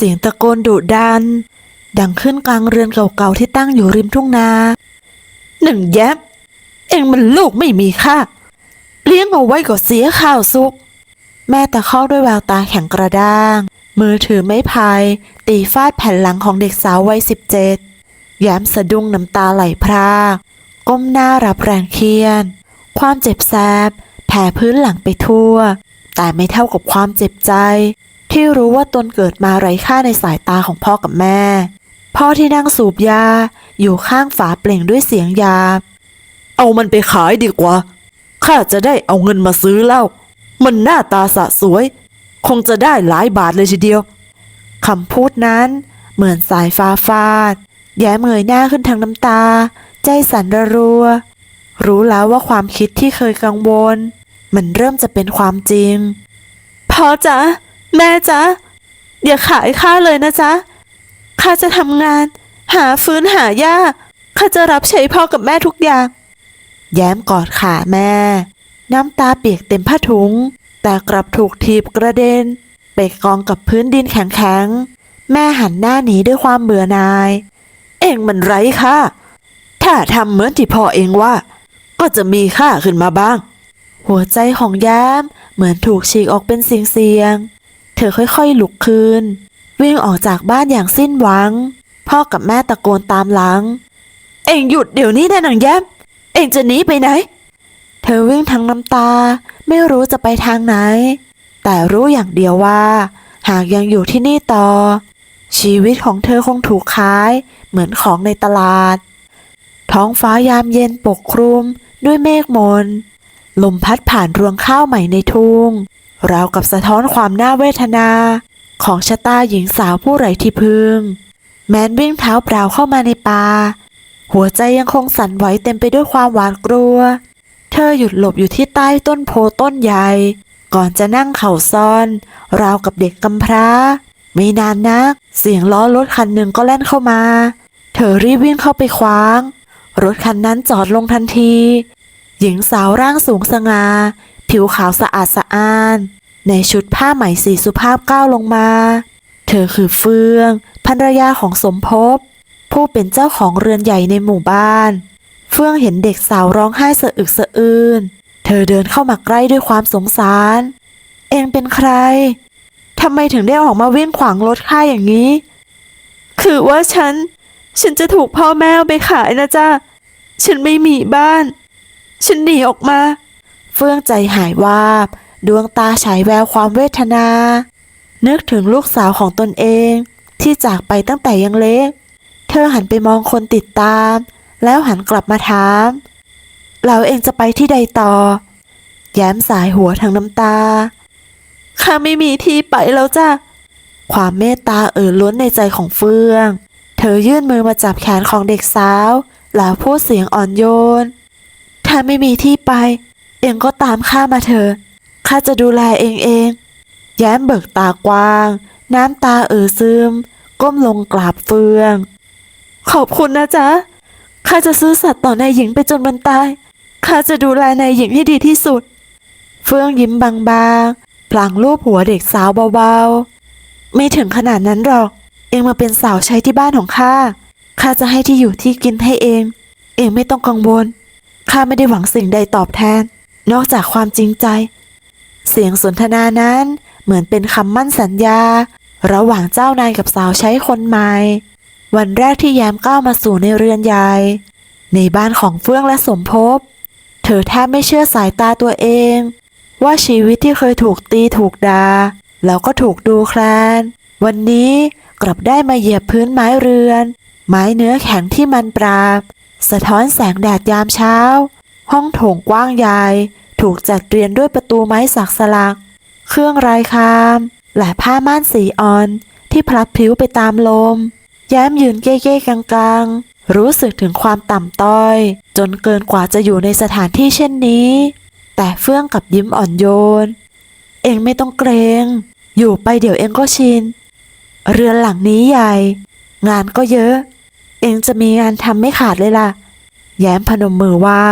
เสียงตะโกนดุดัน ดังขึ้นกลางเรือนเก่าๆที่ตั้งอยู่ริมทุ่งนา หนึ่งแยบเอ็งมันลูกไม่มีค่า เลี้ยงเอาไว้ก็เสียข้าวสุก แม่ตะคอกด้วยแววตาแข็งกระด้าง มือถือไม้พาย ตีฟาดแผ่นหลังของเด็กสาววัยสิบเจ็ดแย้มสะดุ้งน้ำตาไหลพรากก้มหน้ารับแรงเคียน ความเจ็บแสบแผ่พื้นหลังไปทั่ว แต่ไม่เท่ากับความเจ็บใจ ที่รู้ว่าตนเกิดมาไร้ค่าในสายตาของพ่อกับแม่ พ่อที่นั่งสูบยา อยู่ข้างฝาเปล่งด้วยเสียงยา เอามันไปขายดีกว่า ข้าจะได้เอาเงินมาซื้อเหล้ามันหน้าตาสะสวย คงจะได้หลายบาทเลยทีเดียวคำพูดนั้นเหมือนสายฟ้าฟาด แย้มเงยหน้าขึ้นทางน้ำตา ใจสั่นระรัว รู้แล้วว่าความคิดที่เคยกังวล มันเริ่มจะเป็นความจริง พ่อจ๊ะ แม่จ๊ะอย่าขายข้าเลยนะจ๊ะข้าจะทำงาน หาฟื้นหายาข้าจะรับใช้พ่อกับแม่ทุกอย่าง แย้มกอดขาแม่ น้ำตาเปียกเต็มผ้าถุง แต่กลับถูกทีบกระเด็น ไปกองกับพื้นดินแข็งๆ แม่หันหน้าหนีด้วยความเบื่อนาย เองมันไร้ค่าถ้าทำเหมือนที่พ่อเองว่า ก็จะมีค่าขึ้นมาบ้าง หัวใจของแย้มเหมือนถูกฉีกออกเป็นเสียงๆ เธอค่อยๆลุกคืนวิ่งออกจากบ้านอย่างสิ้นหวัง พ่อกับแม่ตะโกนตามหลัง เอ็งหยุดเดี๋ยวนี้นะหนังแย้มเอ็งจะหนีไปไหน เธอวิ่งทั้งน้ำตา ไม่รู้จะไปทางไหน แต่รู้อย่างเดียวว่า หากยังอยู่ที่นี่ต่อ ชีวิตของเธอคงถูกขาย เหมือนของในตลาด ท้องฟ้ายามเย็นปกคลุมด้วยเมฆมนลมพัดผ่านรวงข้าวใหม่ในทุ่ง ราวกับสะท้อนความน่าเวทนา ของชะตาหญิงสาวผู้ไร้ที่พึ่ง แมนวิ่งเท้าเปล่าเข้ามาในป่าหัวใจยังคงสั่นไหวเต็มไปด้วยความหวาดกลัว เธอหยุดหลบอยู่ที่ใต้ต้นโพต้นใหญ่ ก่อนจะนั่งเข่าซ่อน ราวกับเด็กกำพร้า ไม่นานนัก เสียงล้อรถคันหนึ่งก็แล่นเข้ามา เธอรีบวิ่งเข้าไปคว้าง รถคันนั้นจอดลงทันที หญิงสาวร่างสูงสง่า ผิวขาวสะอาดสะอ้าน ในชุดผ้าไหมสีสุภาพก้าวลงมา เธอคือเฟืองภรรยาของสมภพ ผู้เป็นเจ้าของเรือนใหญ่ในหมู่บ้าน เฟื่องเห็นเด็กสาวร้องไห้สะอึกสะอื้นเธอเดินเข้ามาใกล้ด้วยความสงสาร เองเป็นใครทำไมถึงได้ออกมาวิ่งขวางรถข้าอย่างนี้ คือว่าฉัน ฉันจะถูกพ่อแม่ไปขายนะจ๊ะฉันไม่มีบ้าน ฉันหนีออกมา เฟื่องใจหายวาบ ดวงตาฉายแววความเวทนา นึกถึงลูกสาวของตนเอง ที่จากไปตั้งแต่ยังเล็ก เธอหันไปมองคนติดตาม แล้วหันกลับมาถาม เราเองจะไปที่ใดต่อ แย้มสายหัวทางน้ำตา ข้าไม่มีที่ไปแล้วจ้ะ ความเมตตาเอ่อล้นในใจของเฟื่อง เธอยื่นมือมาจับแขนของเด็กสาว แล้วพูดเสียงอ่อนโยน ถ้าไม่มีที่ไป เองก็ตามข้ามาเถอะข้าจะดูแลเองเอง แย้มเบิกตากว้าง น้ำตาเอ่อซึม ก้มลงกราบเฟือง ขอบคุณนะจ๊ะข้าจะซื้อสัตว์ต่อนายหญิงไปจนวันตายข้าจะดูแลนายหญิงให้ดีที่สุด เฟื่องยิ้มบางๆพลางลูบหัวเด็กสาวเบาๆ ไม่ถึงขนาดนั้นหรอก เองมาเป็นสาวใช้ที่บ้านของข้าข้าจะให้ที่อยู่ที่กินให้เอง เองไม่ต้องกังวลข้าไม่ได้หวังสิ่งใดตอบแทน นอกจากความจริงใจ เสียงสนทนานั้นเหมือนเป็นคำมั่นสัญญา ระหว่างเจ้านายกับสาวใช้คนใหม่ วันแรกที่แย้มก้าวมาสู่ในเรือนใหญ่ในบ้านของเฟื่องและสมภพ เธอแทบไม่เชื่อสายตาตัวเอง ว่าชีวิตที่เคยถูกตีถูกดา่าแล้วก็ถูกดูแคลน วันนี้กลับได้มาเหยียบพื้นไม้เรือน ไม้เนื้อแข็งที่มันปราบ สะท้อนแสงแดดยามเช้า ห้องโถงกว้างใหญ่ถูกจัดเรียงด้วยประตูไม้สักสลัก เครื่องรายคาม และผ้าม่านสีอ่อนที่พลัดพลิ้วไปตามลม แย้มยืนเก้ๆกังๆ รู้สึกถึงความต่ำต้อย จนเกินกว่าจะอยู่ในสถานที่เช่นนี้ แต่เฟื่องกับยิ้มอ่อนโยน เองไม่ต้องเกรง อยู่ไปเดี๋ยวเองก็ชิน เรือนหลังนี้ใหญ่ งานก็เยอะ เองจะมีงานทำไม่ขาดเลยล่ะ แย้มพนมมือไหว้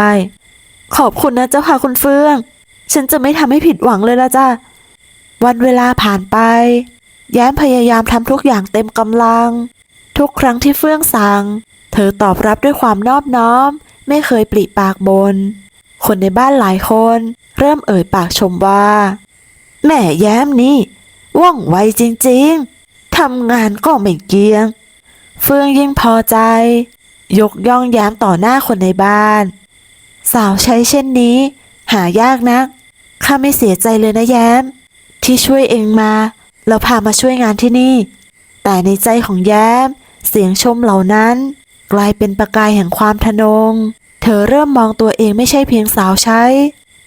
ขอบคุณนะเจ้าค่ะคุณเฟื่อง ฉันจะไม่ทำให้ผิดหวังเลยละจ้ะวันเวลาผ่านไป แย้มพยายามทำทุกอย่างเต็มกำลัง ทุกครั้งที่เฟื่องสั่ง เธอตอบรับด้วยความนอบน้อม ไม่เคยปริปากบน คนในบ้านหลายคน เริ่มเอ่ยปากชมว่า แม่แย้มนี่ว่องไวจริงๆ ทำงานก็ไม่เกียง เฟื่องยิ่งพอใจ ยกย่องแย้มต่อหน้าคนในบ้าน สาวใช้เช่นนี้ หายากนัก ข้าไม่เสียใจเลยนะแย้ม ที่ช่วยเองมาแล้วพามาช่วยงานที่นี่ แต่ในใจของแย้ม เสียงชมเหล่านั้น กลายเป็นประกายแห่งความทะนง เธอเริ่มมองตัวเองไม่ใช่เพียงสาวใช้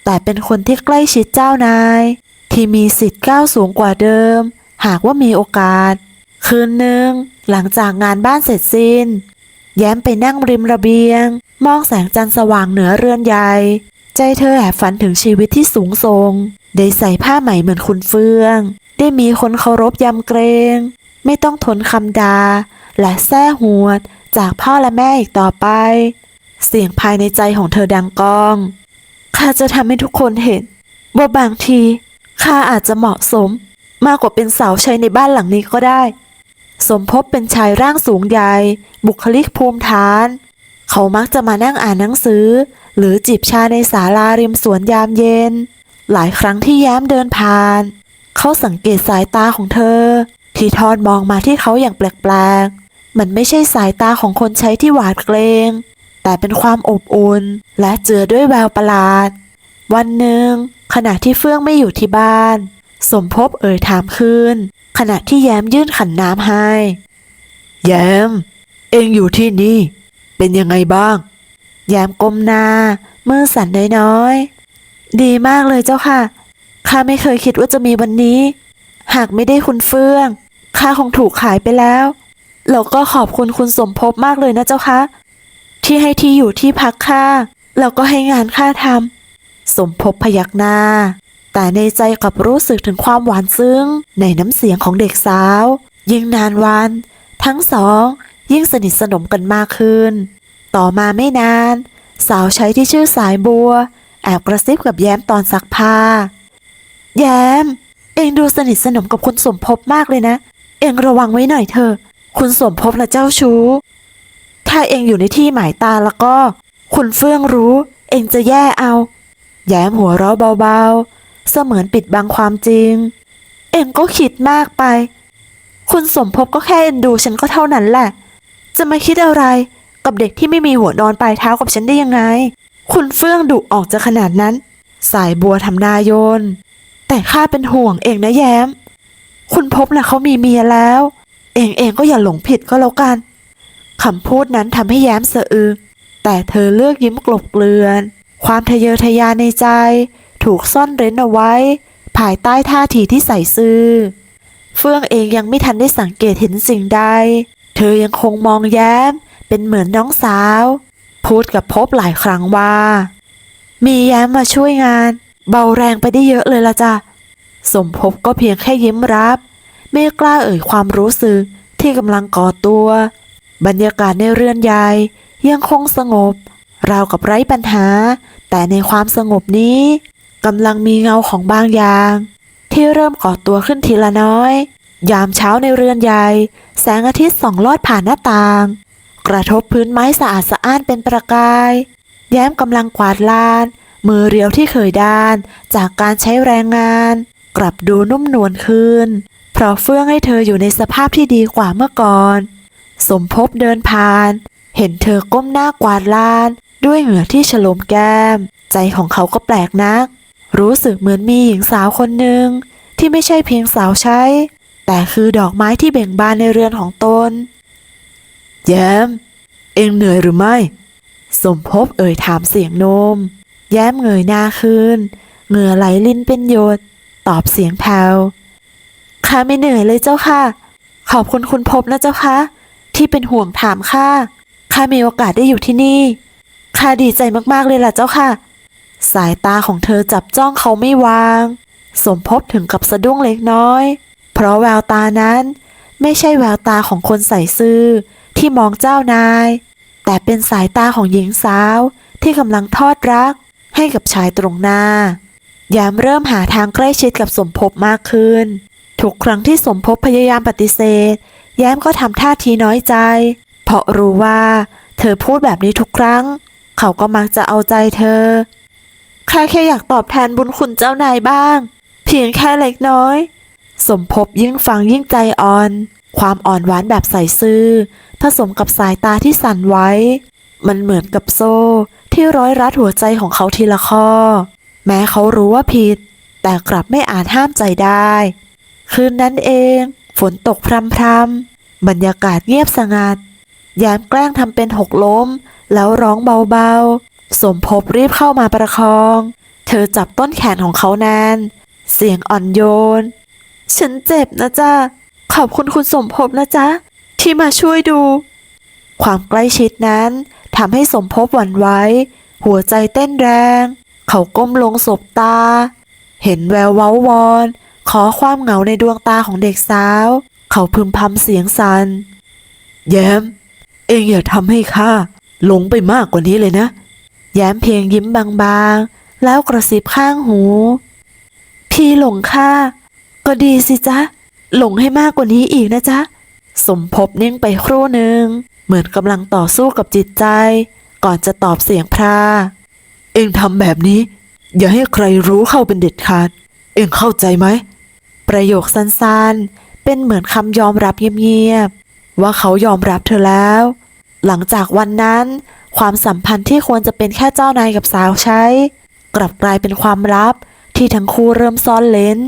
แต่เป็นคนที่ใกล้ชิดเจ้านาย ที่มีสิทธิ์ก้าวสูงกว่าเดิม หากว่ามีโอกาส คืนหนึ่งหลังจากงานบ้านเสร็จสิ้น แย้มไปนั่งริมระเบียง มองแสงจันทร์สว่างเหนือเรือนใหญ่ ใจเธอแอบฝันถึงชีวิตที่สูงส่ง ได้ใส่ผ้าไหม่เหมือนคุณเฟือง ได้มีคนเคารพยำเกรง ไม่ต้องทนคำดา และแซ่หวด จากพ่อและแม่อีกต่อไป เสียงภายในใจของเธอดังก้องข้าจะทำให้ทุกคนเห็นว่าบางทีข้าอาจจะเหมาะสม มากกว่าเป็นสาวใช้ในบ้านหลังนี้ก็ได้ สมภพเป็นชายร่างสูงใหญ่ บุคลิกภูมิฐาน เขามักจะมานั่งอ่านหนังสือ หรือจิบชาในศาลาริมสวนยามเย็น หลายครั้งที่แย้มเดินผ่าน เขาสังเกตสายตาของเธอ ที่ทอดมองมาที่เขาอย่างแปลกๆ มันไม่ใช่สายตาของคนใช้ที่หวาดเกรง แต่เป็นความอบอุ่น และเจือด้วยแววประหลาด วันหนึ่งขณะที่เฟื่องไม่อยู่ที่บ้าน สมภพเอ่ยถามขึ้น ขณะที่แย้มยื่นขันน้ำให้ แย้ม เองอยู่ที่นี่ เป็นยังไงบ้าง แย้มก้มหน้ามือสั่นน้อยๆดีมากเลยเจ้าค่ะข้าไม่เคยคิดว่าจะมีวันนี้ หากไม่ได้คุณเฟื่องข้าคงถูกขายไปแล้วแล้วก็ขอบคุณคุณสมภพมากเลยนะเจ้าค่ะที่ให้ที่อยู่ที่พักข้าแล้วก็ให้งานข้าทำสมภพพยักหน้า แต่ในใจกลับรู้สึกถึงความหวานซึ้ง ในน้ำเสียงของเด็กสาว ยิ่งนานวัน ทั้งสอง ยิ่งสนิทสนมกันมากขึ้น ต่อมาไม่นาน สาวใช้ที่ชื่อสายบัว แอบกระซิบกับแย้มตอนซักผ้า แย้ม เองดูสนิทสนมกับคุณสมภพมากเลยนะ เองระวังไว้หน่อยเถอะคุณสมภพนะเจ้าชู้ ถ้าเองอยู่ในที่หมายตาแล้วก็ คุณเฟื่องรู้ เองจะแย่เอา แย้มหัวเราะเบาๆ เสมือนปิดบังความจริง เองก็คิดมากไป คุณสมภพก็แค่เอ็นดูฉันก็เท่านั้นแหละ จะมาคิดอะไรกับเด็กที่ไม่มีหัวนอนปลายเท้ากับฉันได้ยังไง คุณเฟื่องดุออกจะขนาดนั้น สายบัวทำนายน แต่ข้าเป็นห่วงเองนะแย้ม คุณพบนะเขามีเมียแล้ว เองเองก็อย่าหลงผิดก็แล้วกันคำพูดนั้นทำให้แย้มสะอึกแต่เธอเลือกยิ้มกลบเกลื่อน ความทะเยอทะยานในใจ ถูกซ่อนเร้นเอาไว้ ภายใต้ท่าทีที่ใส่ซื่อ เฟื่องเองยังไม่ทันได้สังเกตเห็นสิ่งใด เธอยังคงมองแย้ม เป็นเหมือนน้องสาว พูดกับพบหลายครั้งว่า มีแย้มมาช่วยงาน เบาแรงไปได้เยอะเลยละจ้ะ สมภพก็เพียงแค่ยิ้มรับ ไม่กล้าเอ่ยความรู้สึกที่กำลังก่อตัว บรรยากาศในเรือนยายยังคงสงบราวกับไร้ปัญหา แต่ในความสงบนี้ กำลังมีเงาของบางอย่าง ที่เริ่มก่อตัวขึ้นทีละน้อย ยามเช้าในเรือนใหญ่ แสงอาทิตย์ส่องลอดผ่านหน้าต่าง กระทบพื้นไม้สะอาดสะอ้านเป็นประกาย แย้มกำลังกวาดลาน มือเรียวที่เคยด้าน จากการใช้แรงงาน กลับดูนุ่มนวลขึ้น เพราะเฟื่องให้เธออยู่ในสภาพที่ดีกว่าเมื่อก่อน สมภพเดินผ่าน เห็นเธอก้มหน้ากวาดลาน ด้วยเหงื่อที่ฉลมแก้ม ใจของเขาก็แปลกนัก รู้สึกเหมือนมีหญิงสาวคนหนึ่งที่ไม่ใช่เพียงสาวใช้ แต่คือดอกไม้ที่เบ่งบานในเรือนของตน แย้ม เอ็งเหนื่อยหรือไม่ สมภพเอ่ยถามเสียงโนม แย้มเงยหน้าขึ้นเหงื่อไหลลินเป็นหยด ตอบเสียงแผ่วข้าไม่เหนื่อยเลยเจ้าค่ะ ขอบคุณคุณพบนะเจ้าค่ะ ที่เป็นห่วงถามข้าข้ามีโอกาสได้อยู่ที่นี่ข้าดีใจมากๆเลยล่ะเจ้าค่ะ สายตาของเธอจับจ้องเขาไม่วาง สมภพถึงกับสะดุ้งเล็กน้อย เพราะแววตานั้นไม่ใช่แววตาของคนใส่ซื่อที่มองเจ้านาย แต่เป็นสายตาของหญิงสาวที่กำลังทอดรัก ให้กับชายตรงหน้า ยามเริ่มหาทางใกล้ชิดกับสมภพมากขึ้น ทุกครั้งที่สมภพพยายามปฏิเสธ แย้มก็ทำท่าทีน้อยใจ เพราะรู้ว่า เธอพูดแบบนี้ทุกครั้ง เขาก็มักจะเอาใจเธอ แค่แค่อยากตอบแทนบุญคุณเจ้านายบ้าง เพียงแค่เล็กน้อย สมภพยิ่งฟังยิ่งใจอ่อน ความอ่อนหวานแบบใสซื่อ ผสมกับสายตาที่สั่นไว้ มันเหมือนกับโซ่ ที่ร้อยรัดหัวใจของเขาทีละข้อ แม้เขารู้ว่าผิด แต่กลับไม่อาจห้ามใจได้ คืนนั้นเอง ฝนตกพรำพรำๆบรรยากาศเงียบสงัดย้มแกล้งทำเป็นหกล้ม แล้วร้องเบาๆ สมภพรีบเข้ามาประคอง เธอจับต้นแขนของเขาแนานเสียงอ่อนโยน ฉันเจ็บนะจ๊ะ ขอบคุณคุณสมภพนะจ๊ะ ที่มาช่วยดู ความใกล้ชิดนั้นทำให้สมภพหวั่นไหวหัวใจเต้นแรง เขาก้มลงสบตา เห็นแววเว้าวอน ขอความเหงาในดวงตาของเด็กสาว เขาพึมพำเสียงสัน่นแย้ม เองอย่าทำให้ข้าหลงไปมากกว่านี้เลยนะ แย้มเพียงยิ้มบางๆ แล้วกระซิบข้างหู พี่หลงข้าก็ดีสิจ๊ะ หลงให้มากกว่านี้อีกนะจ๊ะ สมภพนิ่งไปครู่หนึ่ง เหมือนกำลังต่อสู้กับจิตใจ ก่อนจะตอบเสียงพรา เอ็งทำแบบนี้ อย่าให้ใครรู้เข้าเป็นเด็ดขาด เอ็งเข้าใจไหม ประโยคสั้นๆ เป็นเหมือนคำยอมรับเงียบๆ ว่าเขายอมรับเธอแล้ว หลังจากวันนั้น ความสัมพันธ์ที่ควรจะเป็นแค่เจ้านายกับสาวใช้ กลับกลายเป็นความลับที่ทั้งคู่เริ่มซ่อนเลน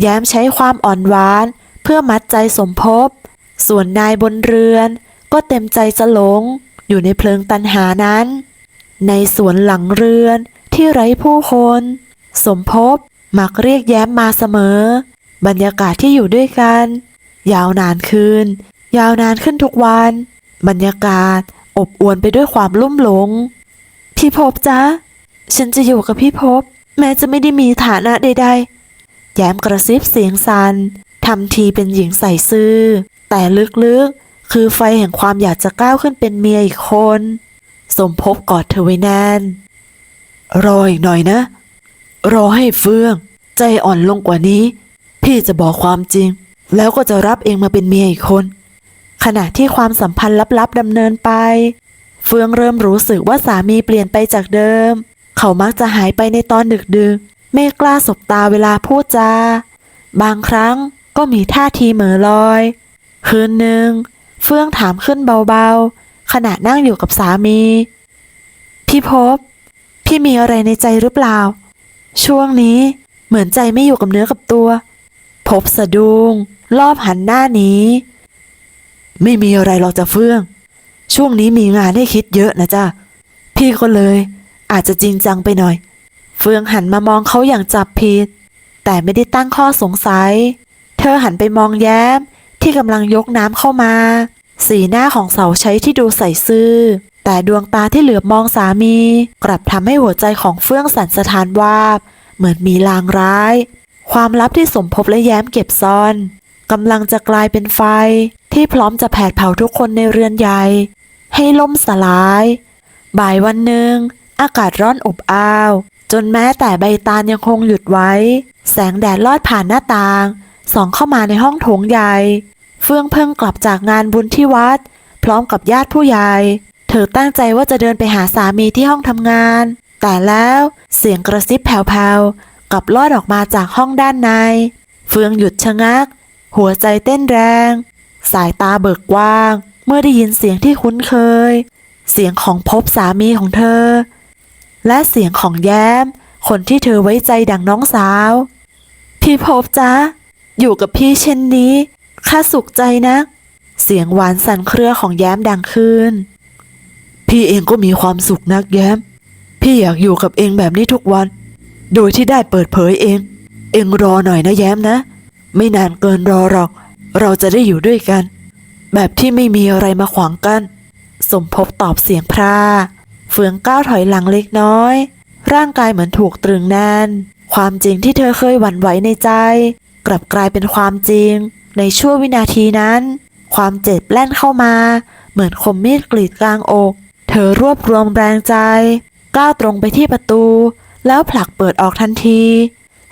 แย้มใช้ความอ่อนหวาน เพื่อมัดใจสมภพ ส่วนนายบนเรือนก็เต็มใจจะหลง อยู่ในเพลิงตันหานั้น ในสวนหลังเรือนที่ไร้ผู้คน สมภพมักเรียกแย้มมาเสมอ บรรยากาศที่อยู่ด้วยกัน ยาวนานขึ้นยาวนานขึ้นทุกวัน บรรยากาศ อบอวลไปด้วยความลุ่มหลง พี่ภพจ๊ะฉันจะอยู่กับพี่ภพแม้จะไม่ได้มีฐานะใด ๆ แย้มกระซิบเสียงสันทำทีเป็นหญิงใส่ซื่อ แต่ลึกๆ คือไฟแห่งความอยากจะก้าวขึ้นเป็นเมียอีกคน สมภพกอดเธอไว้แน่น รออีกหน่อยนะ รอให้เฟื่อง ใจอ่อนลงกว่านี้ พี่จะบอกความจริง แล้วก็จะรับเองมาเป็นเมียอีกคน ขณะที่ความสัมพันธ์ลับๆดำเนินไป เฟื่องเริ่มรู้สึกว่าสามีเปลี่ยนไปจากเดิม เขามักจะหายไปในตอนดึกๆไม่กล้าสบตาเวลาพูดจา บางครั้งก็มีท่าทีเหม่อลอย คืนหนึ่ง เฟื่องถามขึ้นเบาๆ ขณะนั่งอยู่กับสามี พี่พบ พี่มีอะไรในใจหรือเปล่า ช่วงนี้เหมือนใจไม่อยู่กับเนื้อกับตัว พบสะดุ้งรอบหันหน้านี้ ไม่มีอะไรหรอกจะเฟื่อง ช่วงนี้มีงานให้คิดเยอะนะจ๊ะพี่ก็เลย อาจจะจริงจังไปหน่อย เฟืองหันมามองเขาอย่างจับผิด แต่ไม่ได้ตั้งข้อสงสัย เธอหันไปมองแย้มที่กำลังยกน้ำเข้ามา สีหน้าของเสาใช้ที่ดูใส่ซื่อ แต่ดวงตาที่เหลือบมองสามี กลับทำให้หัวใจของเฟื่องสั่นสะท้านวาบ เหมือนมีลางร้าย ความลับที่สมภพและแย้มเก็บซ่อน กำลังจะกลายเป็นไฟ ที่พร้อมจะแผดเผาทุกคนในเรือนใหญ่ ให้ล่มสลาย บ่ายวันหนึ่ง อากาศร้อนอบอ้าว จนแม้แต่ใบตาลยังคงหยุดไว้ แสงแดดลอดผ่านหน้าต่าง ส่องเข้ามาในห้องโถงใหญ่ เฟื่องเพิ่งกลับจากงานบุญที่วัด พร้อมกับญาติผู้ใหญ่ เธอตั้งใจว่าจะเดินไปหาสามีที่ห้องทำงาน แต่แล้วเสียงกระซิบแผ่วๆกลับลอดออกมาจากห้องด้านใน เฟืองหยุดชะงัก หัวใจเต้นแรง สายตาเบิกกว้าง เมื่อได้ยินเสียงที่คุ้นเคย เสียงของพบสามีของเธอ และเสียงของแย้ม คนที่เธอไว้ใจดังน้องสาว พี่พบจ๊ะอยู่กับพี่เช่นนี้ข้าสุขใจนะ เสียงหวานสั่นเครือของแย้มดังขึ้น พี่เองก็มีความสุขนักแย้ม พี่อยากอยู่กับเองแบบนี้ทุกวัน โดยที่ได้เปิดเผยเอง เองรอหน่อยนะแย้มนะ ไม่นานเกินรอหรอก เราจะได้อยู่ด้วยกัน แบบที่ไม่มีอะไรมาขวางกัน สมภพตอบเสียงพร่าเฟืองก้าวถอยหลังเล็กน้อย ร่างกายเหมือนถูกตรึงแน่น ความจริงที่เธอเคยหวั่นไหวในใจ กลับกลายเป็นความจริง ในชั่ววินาทีนั้น ความเจ็บแล่นเข้ามา เหมือนคมมีดกรีดกลางอก เธอรวบรวมแรงใจ ก้าวตรงไปที่ประตู แล้วผลักเปิดออกทันที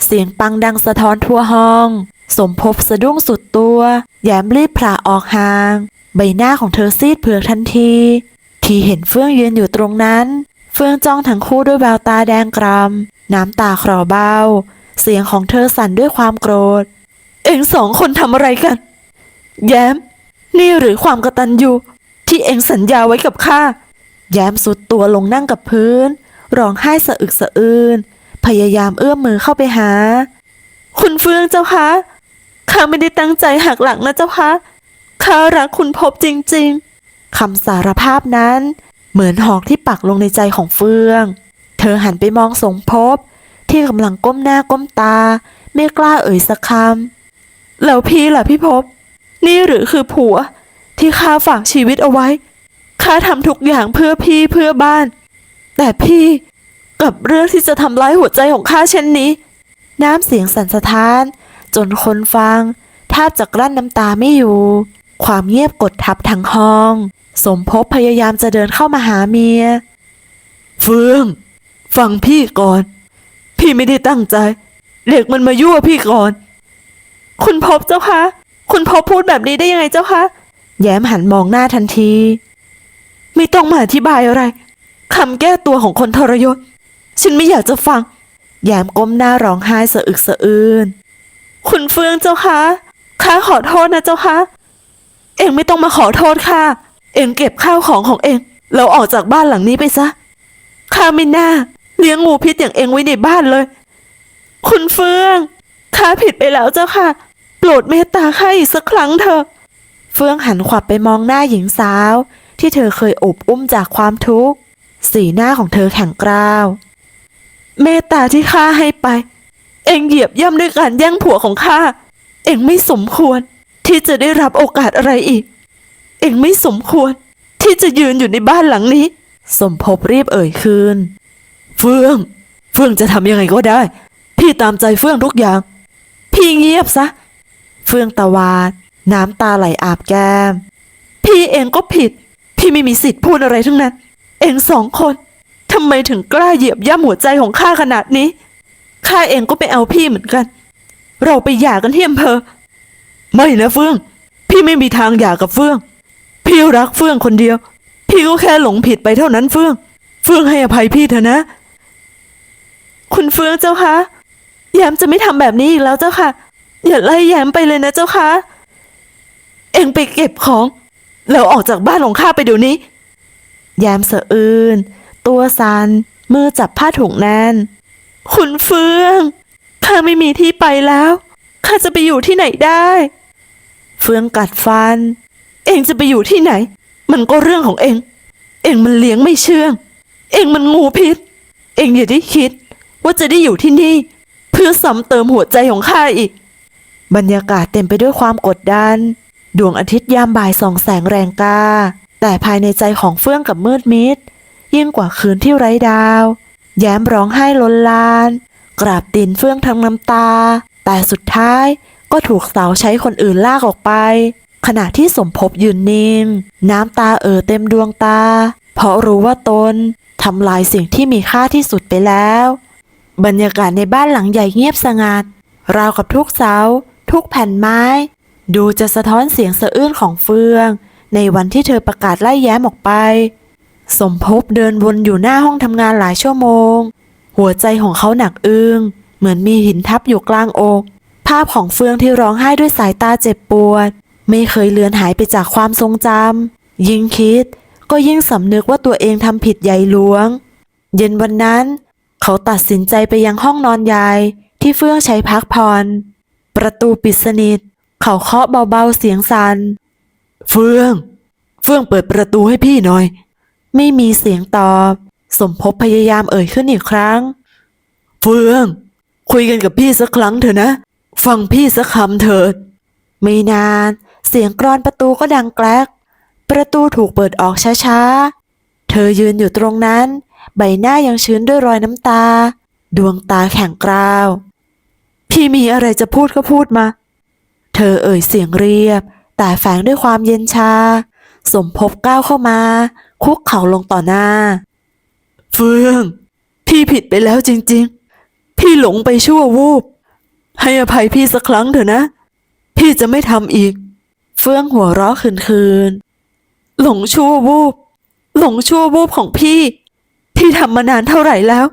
เสียงปังดังสะท้อนทั่วห้อง สมภพสะดุ้งสุดตัว แย้มรีบผละออกห่าง ใบหน้าของเธอซีดเผือกทันที ที่เห็นเฟื่องยืนอยู่ตรงนั้น เฟื่องจ้องทั้งคู่ด้วยแววตาแดงกรำน้ำตาคลอเบ้า เสียงของเธอสั่นด้วยความโกรธ เอ็งสองคนทำอะไรกัน แย้ม นี่หรือความกระตัญญูที่เอ็งสัญญาไว้กับข้าแย้มสุดตัวลงนั่งกับพื้น ร้องไห้สะอึกสะอื้นพยายามเอื้อมมือเข้าไปหา คุณเฟืองเจ้าคะ ข้าไม่ได้ตั้งใจหักหลังนะเจ้าคะข้ารักคุณพบจริงๆคำสารภาพนั้น เหมือนหอกที่ปักลงในใจของเฟือง เธอหันไปมองสงภพที่กำลังก้มหน้าก้มตา ไม่กล้าเอ่ยสักคำแล้วพี่ล่ะพี่พบ นี่หรือคือผัว ที่ข้าฝากชีวิตเอาไว้ข้าทำทุกอย่างเพื่อพี่เพื่อบ้าน แต่พี่กับเรื่องที่จะทำร้ายหัวใจของข้าเช่นนี้ น้ำเสียงสั่นสะท้าน จนคนฟังแทบจะกลั้นน้ำตาไม่อยู่ ความเงียบกดทับทั้งห้อง สมภพพยายามจะเดินเข้ามาหาเมีย เฟือง ฟังพี่ก่อน พี่ไม่ได้ตั้งใจ เด็กมันมายั่วพี่ก่อน คุณพบเจ้าคะคุณพบพูดแบบนี้ได้ยังไงเจ้าคะแย้มหันมองหน้าทันที ไม่ต้องมาอธิบายอะไรคำแก้ตัวของคนทรยศ ฉันไม่อยากจะฟัง แย้มก้มหน้าร้องไห้สะอึกสะอื้น คุณเฟืองเจ้าคะข้าขอโทษนะเจ้าคะ เองไม่ต้องมาขอโทษค่ะ เองเก็บข้าวของของเองแล้วออกจากบ้านหลังนี้ไปซะ ข้าไม่น่า เลี้ยงงูพิษอย่างเองไว้ในบ้านเลย คุณเฟืองข้าผิดไปแล้วเจ้าค่ะ โปรดเมตตาข้าอีกสักครั้งเถอะ เฟืองหันขวับไปมองหน้าหญิงสาว ที่เธอเคยอบอุ้มจากความทุกข์ สีหน้าของเธอแข็งกร้าว เมตตาที่ข้าให้ไป เองเหยียบย่ำด้วยการแย่งผัวของข้า เองไม่สมควร ที่จะได้รับโอกาสอะไรอีก เองไม่สมควร ที่จะยืนอยู่ในบ้านหลังนี้ สมภพรีบเอ่ยคืน เฟื่อง เฟื่องจะทำยังไงก็ได้ พี่ตามใจเฟื่องทุกอย่าง พี่เงียบซะ เฟื่องตะวาดน้ำตาไหลอาบแก้ม พี่เองก็ผิด พี่ไม่มีสิทธิ์พูดอะไรทั้งนั้น เองสองคนทำไมถึงกล้าเหยียบย่ำหัวใจของข้าขนาดนี้ ข้าเองก็ไปเอาพี่เหมือนกัน เราไปหย่ากันที่อำเภอ ไม่นะเฟื่อง พี่ไม่มีทางหย่ากับเฟื่อง พี่รักเฟื่องคนเดียว พี่ก็แค่หลงผิดไปเท่านั้นเฟื่อง เฟื่องให้อภัยพี่เถอะนะ คุณเฟื่องเจ้าคะแย้มจะไม่ทำแบบนี้อีกแล้วเจ้าค่ะ อย่าไล่แย้มไปเลยนะเจ้าค่ะ เองไปเก็บของ แล้วออกจากบ้านของข้าไปเดี๋ยวนี้ แย้มสะอื้นตัวสันมือจับผ้าถุงแน่น คุณเฟื่อง ข้าไม่มีที่ไปแล้ว ข้าจะไปอยู่ที่ไหนได้ เฟื่องกัดฟัน เองจะไปอยู่ที่ไหน มันก็เรื่องของเอง เองมันเลี้ยงไม่เชื่อง เองมันงูพิษ เองอย่าได้คิด ว่าจะได้อยู่ที่นี่ เพื่อซ้ำเติมหัวใจของข้าอีก บรรยากาศเต็มไปด้วยความกดดัน ดวงอาทิตย์ยามบ่ายส่องแสงแรงกล้าแต่ภายในใจของเฟื่องกับมืดมิดยิ่งกว่าคืนที่ไร้ดาว แย้มร้องไห้ล้นลาน กราบตีนเฟื่องทั้งน้ำตา แต่สุดท้ายก็ถูกสาวใช้คนอื่นลากออกไป ขณะที่สมภพยืนนิ่ง น้ำตาเอ่อเต็มดวงตา เพราะรู้ว่าตนทำลายสิ่งที่มีค่าที่สุดไปแล้ว บรรยากาศในบ้านหลังใหญ่เงียบสงัด ราวกับทุกเสา ทุกแผ่นไม้ ดูจะสะท้อนเสียงสะอื้นของเฟือง ในวันที่เธอประกาศไล่แย้มออกไป สมภพเดินวนอยู่หน้าห้องทำงานหลายชั่วโมง หัวใจของเขาหนักอึ้งเหมือนมีหินทับอยู่กลางอก ภาพของเฟืองที่ร้องไห้ด้วยสายตาเจ็บปวด ไม่เคยเลือนหายไปจากความทรงจำยิ่งคิดก็ยิ่งสำนึกว่าตัวเองทำผิดใหญ่หลวง เย็นวันนั้น เขาตัดสินใจไปยังห้องนอนยายที่เฟื่องใช้พักผ่อนประตูปิดสนิท เขาเคาะเบาๆเสียงสัน่นเฟื่อง เฟื่องเปิดประตูให้พี่หน่อย ไม่มีเสียงตอบ สมภพพยายามเอ่ยขึ้นอีกครั้ง เฟือง คุยกันกับพี่สักครั้งเถอะนะ ฟังพี่สักคำเถิด ไม่นาน เสียงกรอนประตูก็ดังแกลก ประตูถูกเปิดออกช้าๆ เธอยืนอยู่ตรงนั้น ใบหน้ายังชื้นด้วยรอยน้ำตา ดวงตาแข็งกร้าว พี่มีอะไรจะพูดก็พูดมา เธอเอ่ยเสียงเรียบ แต่แฝงด้วยความเย็นชา สมภพก้าวเข้ามา คุกเข่าลงต่อหน้า เฟือง พี่ผิดไปแล้วจริง ๆ พี่หลงไปชั่ววูบ ให้อภัยพี่สักครั้งเถอะนะ พี่จะไม่ทำอีก เฟื่องหัวเราะคืนคืนๆหลงชั่ววูบ หลงชั่ววูบของพี่ พี่ทำมานานเท่าไหร่แล้ว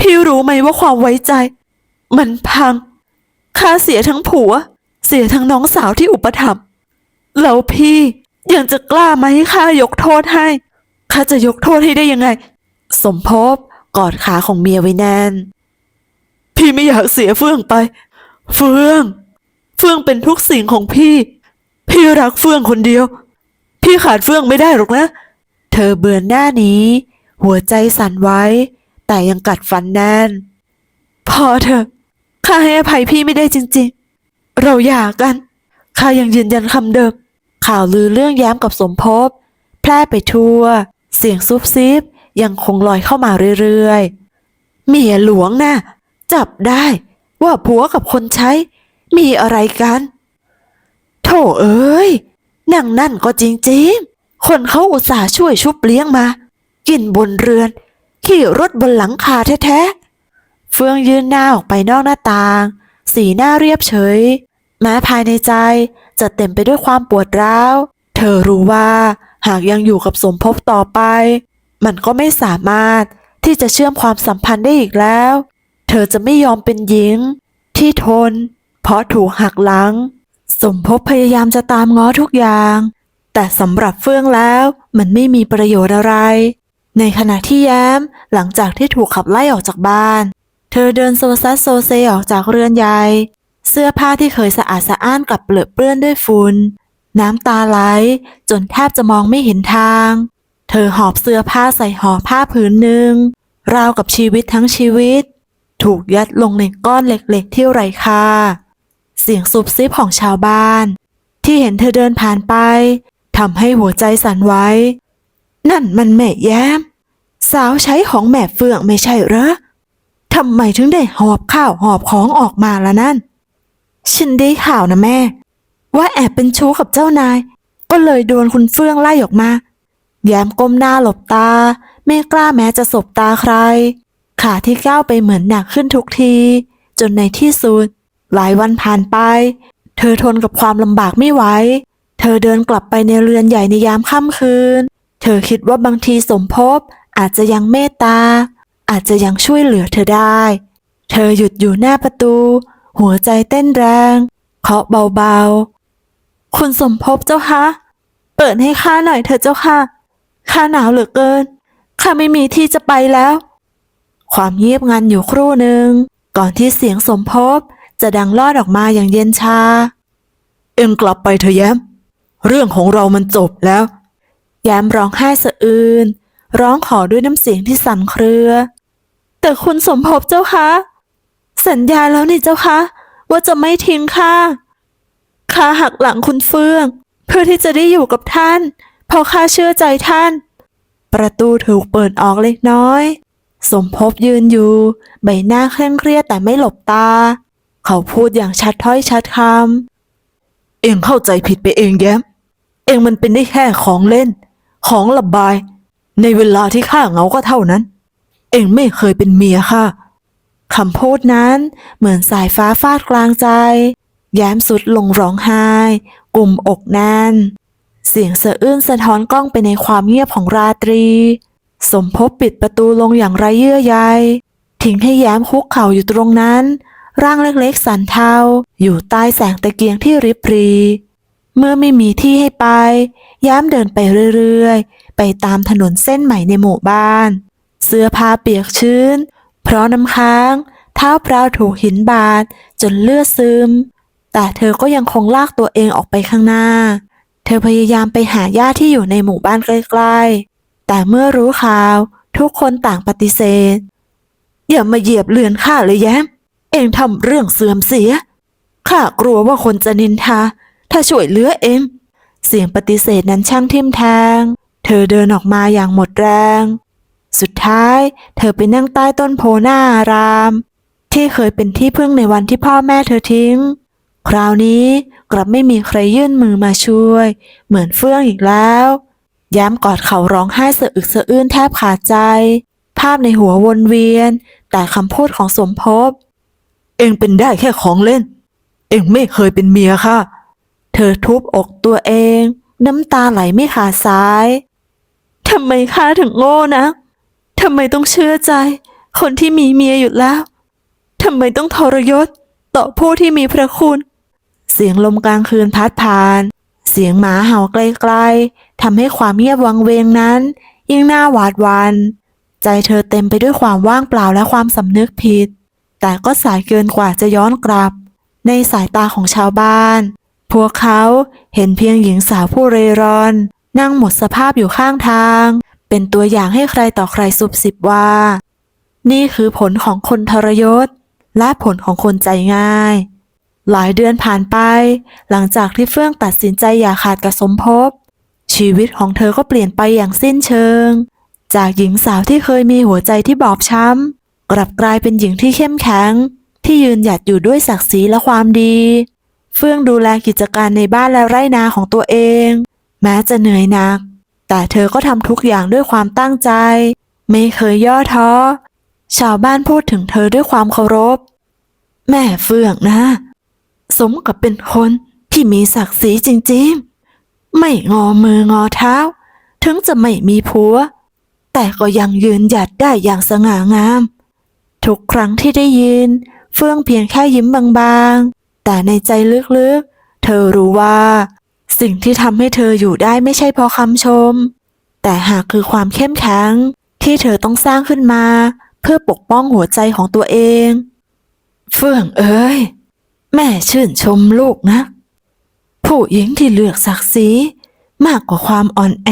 พี่รู้ไหมว่าความไว้ใจ มันพังข้าเสียทั้งผัว เสียทั้งน้องสาวที่อุปถัมภ์แล้วพี่ยังจะกล้าไหมให้ข้ายกโทษให้ ข้าจะยกโทษให้ได้ยังไง สมภพกอดขาของเมียไว้แน่น พี่ไม่อยากเสียเฟื่องไป เฟื่อง เฟื่องเป็นทุกสิ่งของพี่ พี่รักเฟื่องคนเดียว พี่ขาดเฟื่องไม่ได้หรอกนะ เธอเบือนหน้านี้ หัวใจสั่นไว้ แต่ยังกัดฟันแน่น พอเถอะข้าให้อภัยพี่ไม่ได้จริง ๆ เราหย่ากันข้ายังยืนยันคำเดิมข่าวลือเรื่องแย้มกับสมภพแพร่ไปทั่ว เสียงซุบซิบยังคงลอยเข้ามาเรื่อยๆ เมียหลวงน่ะจับได้ว่าผัวกับคนใช้ มีอะไรกันโถเอ้ยนั่งนั่นก็จริงๆ คนเขาอุตส่าห์ช่วยชุบเลี้ยงมา กินบนเรือน ขี่รถบนหลังคาแท้ๆ เฟืองยืนหน้าออกไปนอกหน้าต่าง สีหน้าเรียบเฉย แม้ภายในใจจะเต็มไปด้วยความปวดร้าว เธอรู้ว่า หากยังอยู่กับสมภพต่อไป มันก็ไม่สามารถที่จะเชื่อมความสัมพันธ์ได้อีกแล้ว เธอจะไม่ยอมเป็นหญิง ที่ทน เพราะถูกหักหลัง สมภพพยายามจะตามง้อทุกอย่าง แต่สำหรับเฟื่องแล้วมันไม่มีประโยชน์อะไร ในขณะที่แย้มหลังจากที่ถูกขับไล่ออกจากบ้าน เธอเดินโซซัสโซเซออกจากเรือนใหญ่เสื้อผ้าที่เคยสะอาดสะอ้านกลับเปลือเปื้อนด้วยฝุ่น น้ำตาไหล จนแทบจะมองไม่เห็นทาง เธอหอบเสื้อผ้าใส่ห่อผ้าผืนหนึ่ง ราวกับชีวิตทั้งชีวิต ถูกยัดลงในก้อนเหล็กๆ ที่ไร้ค่า เสียงซุบซิบของชาวบ้าน ที่เห็นเธอเดินผ่านไปทำให้หัวใจสั่นไหวนั่นมันแม่แย้ม สาวใช้ของแม่เฟื่องไม่ใช่เหรอทำไมถึงได้หอบข้าวหอบของออกมาละนั่น ฉันได้ข่าวนะแม่ ว่าแอบเป็นชู้กับเจ้านาย ก็เลยโดนคุณเฟื่องไล่ออกมา แย้มก้มหน้าหลบตา ไม่กล้าแม้จะสบตาใคร ขาที่ก้าวไปเหมือนหนักขึ้นทุกที จนในที่สุด หลายวันผ่านไป เธอทนกับความลำบากไม่ไหว เธอเดินกลับไปในเรือนใหญ่ในยามค่ำคืน เธอคิดว่าบางทีสมภพอาจจะยังเมตตา อาจจะยังช่วยเหลือเธอได้ เธอหยุดอยู่หน้าประตู หัวใจเต้นแรง เคาะเบาๆ คุณสมภพเจ้าคะ เปิดให้ข้าหน่อยเถอะเจ้าค่ะ ข้าหนาวเหลือเกิน ข้าไม่มีที่จะไปแล้ว ความเงียบงันอยู่ครู่หนึ่ง ก่อนที่เสียงสมภพจะดังลอดออกมาอย่างเย็นชา เอ็งกลับไปเถอะแย้ม เรื่องของเรามันจบแล้ว แย้มร้องไห้สะอื้นร้องขอด้วยน้ำเสียงที่สั่นเครือ แต่คุณสมภพเจ้าคะ สัญญาแล้วนี่เจ้าคะ ว่าจะไม่ทิ้งข้า ข้าหักหลังคุณเฟื่อง เพื่อที่จะได้อยู่กับท่านพราะข้าเชื่อใจท่าน ประตูถูกเปิดออกเล็กน้อย สมภพยืนอยู่ ใบหน้าเคร่งเครียดแต่ไม่หลบตา เขาพูดอย่างชัดถ้อยชัดคำเองเข้าใจผิดไปเองแย้ม เองมันเป็นได้แค่ของเล่น ของระบาย ในเวลาที่ข้าเหงาก็เท่านั้น เองไม่เคยเป็นเมียค่ะคำพูดนั้นเหมือนสายฟ้าฟาดกลางใจ แย้มสุดลงร้องไห้ กลุ่มอกแน่น เสียงสะอื้นสะท้อนกล้องไปในความเงียบของราตรี สมภพปิดประตูลงอย่างไรเยื่อใย ทิ้งให้แย้มคุกเข่าอยู่ตรงนั้น ร่างเล็กๆสันเทาอยู่ใต้แสงตะเกียงที่ริบรี เมื่อไม่มีที่ให้ไปย้มเดินไปเรื่อยๆ ไปตามถนนเส้นใหม่ในหมู่บ้าน เสื้อผ้าเปียกชื้น เพราะน้ำค้าง เท้าเปล่าถูกหินบาดจนเลือดซึม แต่เธอก็ยังคงลากตัวเองออกไปข้างหน้า เธอพยายามไปหาญาติที่อยู่ในหมู่บ้านใกล้ๆ แต่เมื่อรู้ข่าวทุกคนต่างปฏิเสธ อย่ามาเหยียบเรือนข้าเลยแย้ม เองทำเรื่องเสื่อมเสีย ข้ากลัวว่าคนจะนินทา ถ้าช่วยเหลือเอง เสียงปฏิเสธนั้นช่างทิ่มแทง เธอเดินออกมาอย่างหมดแรง สุดท้าย เธอไปนั่งใต้ต้นโพหน้าราม ที่เคยเป็นที่พึ่งในวันที่พ่อแม่เธอทิ้ง คราวนี้กลับไม่มีใครยื่นมือมาช่วย เหมือนเฟื่องอีกแล้วย้ำกอดเขาร้องไห้สะอึกสะอื้นแทบขาดใจ ภาพในหัววนเวียน แต่คำพูดของสมภพ เองเป็นได้แค่ของเล่น เองไม่เคยเป็นเมียค่ะ เธอทุบอกตัวเอง น้ำตาไหลไม่ขาดสายทำไมข้าถึงโง่นะทำไมต้องเชื่อใจ คนที่มีเมียอยู่แล้วทำไมต้องทรยศ ต่อผู้ที่มีพระคุณ เสียงลมกลางคืนพัดผ่าน เสียงหมาเห่าไกลๆทำให้ความเงียบวังเวงนั้น ยิ่งน่าหวาดหวัน ใจเธอเต็มไปด้วยความว่างเปล่าและความสำนึกผิด แต่ก็สายเกินกว่าจะย้อนกลับ ในสายตาของชาวบ้าน พวกเขาเห็นเพียงหญิงสาวผู้เร่ร่อน นั่งหมดสภาพอยู่ข้างทาง เป็นตัวอย่างให้ใครต่อใครสุบสิบว่า นี่คือผลของคนทรยศ และผลของคนใจง่าย หลายเดือนผ่านไป หลังจากที่เฟื่องตัดสินใจอย่าขาดกับสมภพ ชีวิตของเธอก็เปลี่ยนไปอย่างสิ้นเชิง จากหญิงสาวที่เคยมีหัวใจที่บอบช้ำ กลับกลายเป็นหญิงที่เข้มแข็ง ที่ยืนหยัดอยู่ด้วยศักดิ์ศรีและความดี เฟื่องดูแลกิจการในบ้านและไร่นาของตัวเอง แม้จะเหนื่อยหนัก แต่เธอก็ทำทุกอย่างด้วยความตั้งใจ ไม่เคยย่อท้อ ชาวบ้านพูดถึงเธอด้วยความเคารพ แม่เฟื่องนะ สมกับเป็นคนที่มีศักดิ์ศรีจริงๆ ไม่งอมืองอเท้า ถึงจะไม่มีผัว แต่ก็ยังยืนหยัดได้อย่างสง่างาม ทุกครั้งที่ได้ยิน เฟื่องเพียงแค่ยิ้มบางๆ แต่ในใจลึกๆ เธอรู้ว่า สิ่งที่ทำให้เธออยู่ได้ไม่ใช่เพราะคำชม แต่หากคือความเข้มแข็งที่เธอต้องสร้างขึ้นมา เพื่อปกป้องหัวใจของตัวเอง เฟื่องเอ้ย แม่ชื่นชมลูกนะ ผู้หญิงที่เลือกศักดิ์ศรีมากกว่าความอ่อนแอ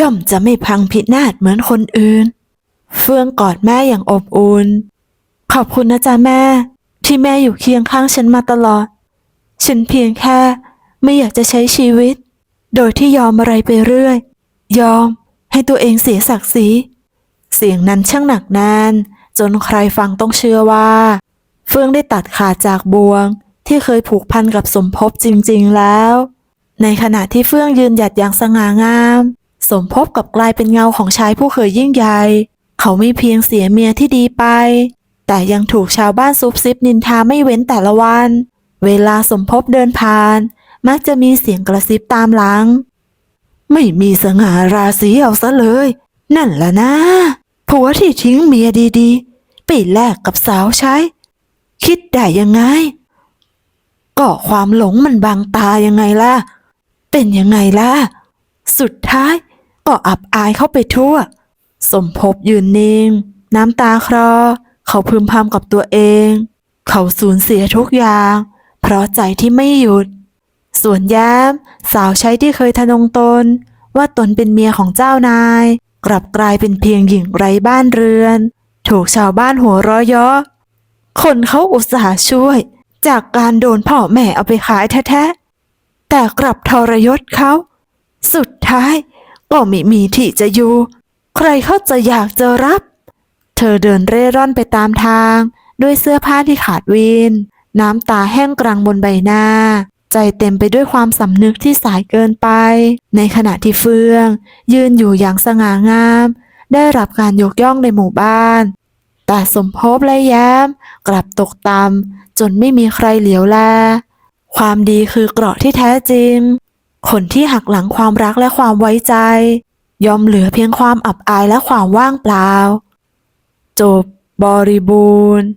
ย่อมจะไม่พังพินาศเหมือนคนอื่น เฟื่องกอดแม่อย่างอบอุ่นขอบคุณนะจ๊ะแม่ ที่แม่อยู่เคียงข้างฉันมาตลอด ฉันเพียงแค่ไม่อยากจะใช้ชีวิต โดยที่ยอมอะไรไปเรื่อย ยอมให้ตัวเองเสียศักดิ์ศรีเสียงนั้นช่างหนักแน่นจนใครฟังต้องเชื่อว่า เฟื่องได้ตัดขาดจากบ่วง ที่เคยผูกพันกับสมภพจริงๆแล้ว ในขณะที่เฟื่องยืนหยัดอย่างสง่างาม สมภพกับกลายเป็นเงาของชายผู้เคยยิ่งใหญ่ เขาไม่เพียงเสียเมียที่ดีไป แต่ยังถูกชาวบ้านซุบซิบนินทาไม่เว้นแต่ละวัน เวลาสมภพเดินผ่าน มักจะมีเสียงกระซิบตามหลัง ไม่มีสง่าราศีเอาซะเลย นั่นแหละนะผัวที่ทิ้งเมียดีๆไปแลกกับสาวใช้ คิดได้ยังไง ก็ความหลงมันบังตายังไงล่ะ เป็นยังไงล่ะ สุดท้ายก็อับอายเข้าไปทั่ว สมภพยืนนิ่ง น้ำตาคลอ เขาพึมพำกับตัวเอง เขาสูญเสียทุกอย่าง เพราะใจที่ไม่หยุด ส่วนแย้ม สาวใช้ที่เคยทะนงตน ว่าตนเป็นเมียของเจ้านาย กลับกลายเป็นเพียงหญิงไร้บ้านเรือน ถูกชาวบ้านหัวเราะเยาะ คนเขาอุตส่าห์ช่วย จากการโดนพ่อแม่เอาไปขายแท้ๆ แต่กลับทรยศเขา สุดท้ายก็ไม่มีที่จะอยู่ ใครเขาจะอยากจะรับ เธอเดินเร่ร่อนไปตามทาง ด้วยเสื้อผ้าที่ขาดวิน น้ำตาแห้งกรังบนใบหน้า ใจเต็มไปด้วยความสำนึกที่สายเกินไป ในขณะที่เฟือง ยืนอยู่อย่างสง่างาม ได้รับการยกย่องในหมู่บ้าน แต่สมภพและแย้ม กลับตกต่ำจนไม่มีใครเหลียวแล ความดีคือเกราะที่แท้จริง คนที่หักหลังความรักและความไว้ใจ ยอมเหลือเพียงความอับอายและความว่างเปล่า จบบริบูรณ์